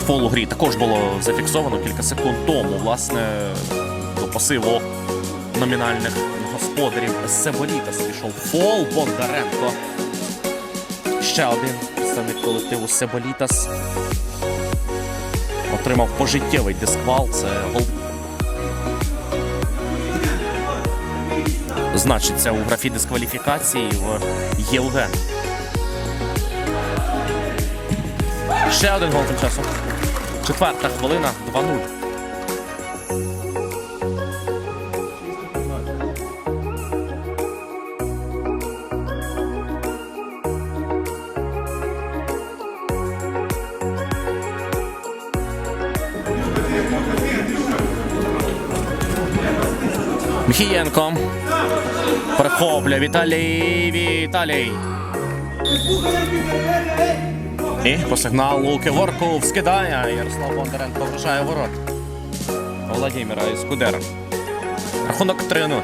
Перший фол у грі також було зафіксовано кілька секунд тому. Власне, до посиву номінальних господарів Себолітас пішов фол Бондаренко. Ще один представник колективу Себолітас отримав пожиттєвий дисквал. Це гол. Значиться у графі дискваліфікації в Євген. Ще один гол тим часом. Четверта хвилина 2-0. Міхієнко. Перехоплює Віталій. Віталій. І по сигналу Киворков скидає. Ярослав Бондаренко вражає ворот. Володимира Іскудера. Рахунок 3-0.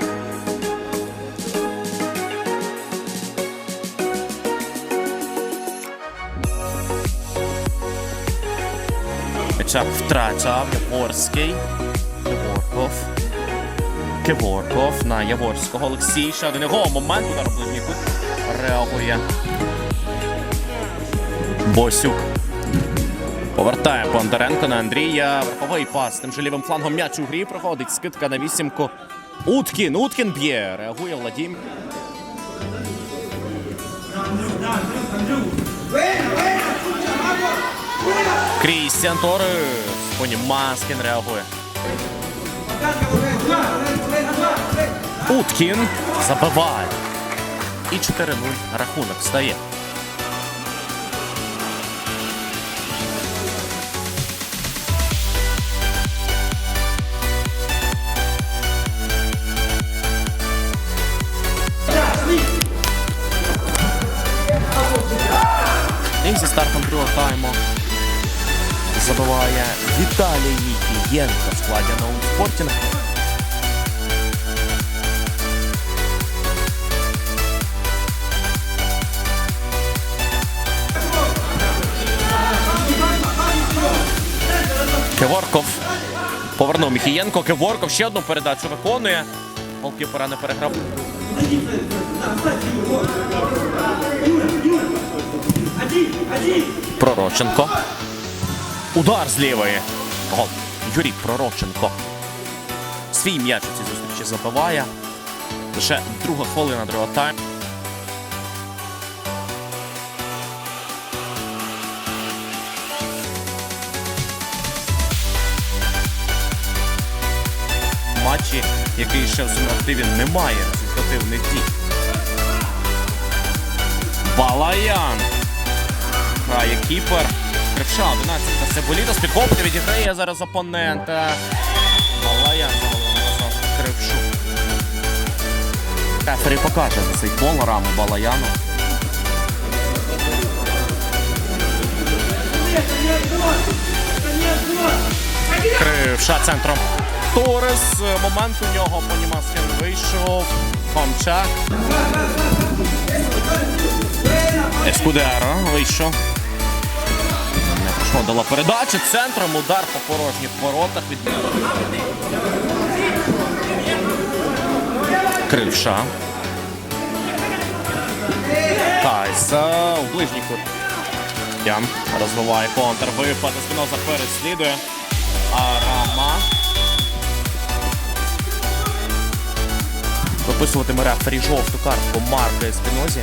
М'яча втрачав Яворський. Киворков. Киворков на Яворського. Олексій. Ще один його момент. Удар у ближній. Реагує. Босюк. Повертає Бондаренко на Андрія. Верховий пас. Тим же лівим флангом м'яч у грі проходить. Скидка на вісімку. Уткін. Уткін б'є. Реагує Владім. Крістіан Торес. Поні Маскін реагує. Уткін забиває. І 4-0 рахунок стає. Другого тайму забиває Віталій Нікієнко в складі Ноунспортінг. Кеворков повернув Міхієнко. Кеворков ще одну передачу виконує. Голкіпера не переграв. Пророченко. Удар з лівої. Гол. Юрій Пророченко. Свій м'яч у цій зустрічі забиває. Лише друга хвилина другого тайму. Матчі, який ще в своєму немає результативних дій. Балаян. Грає кіпер. Кривша 11 та Себолітос підхоплює, відіграє зараз опонента. Балаян завалив назад Крившу. Рефері покаже за цей фол раму Балаяну. Кривша центром. Торес. Момент у нього Понімаскін вийшов. Хомчак. Ескудеро вийшов. Проходила передача. Центром удар по порожніх воротах від Кривша. Кайса у ближній кут. Ян розвиває контр. Випад Еспіноза переслідує. Арама. Виписуватиме рефері жовту картку Марка Еспінозі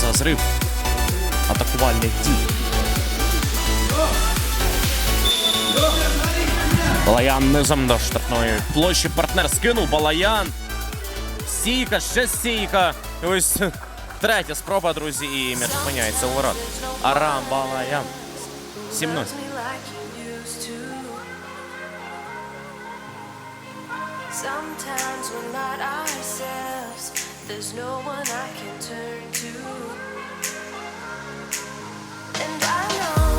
за зрив атакувальних дій. Балаян низом до штрафної площі партнер скинув Балаян. Стійка, ще стійка. І ось третя спроба, друзі, і м'яч опиняється у ворот. Арам Балаян. 17. like you. Sometimes. There's no one I can turn to. And I know.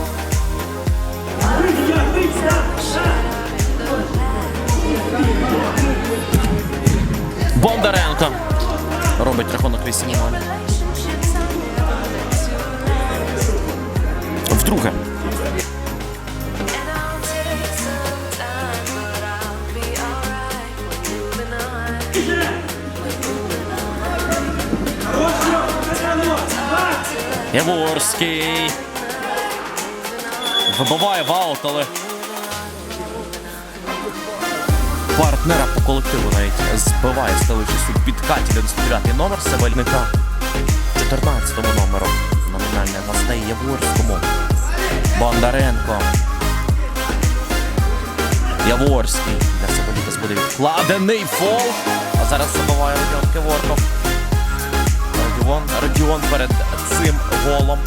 снігом. Вдруге. Яворський. Вибиває ваут, але партнера по колективу навіть збиває, ставившись у підкаті 99 номер Севальника. 14 номеру номінальне гостей Яворському. Бондаренко. Яворський. Для Севалітас буде відкладений фол. А зараз забиває Родіон Кеворков. Родіон, Родіон перед цим голом.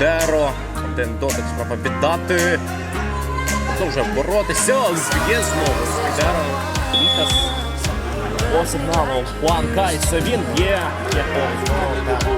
Деро. Один дотик спроба віддати. вже боротися. Зб'є знову Скадеро. Вітас. По сигналу Хуан Кайце він б'є. Якого знову.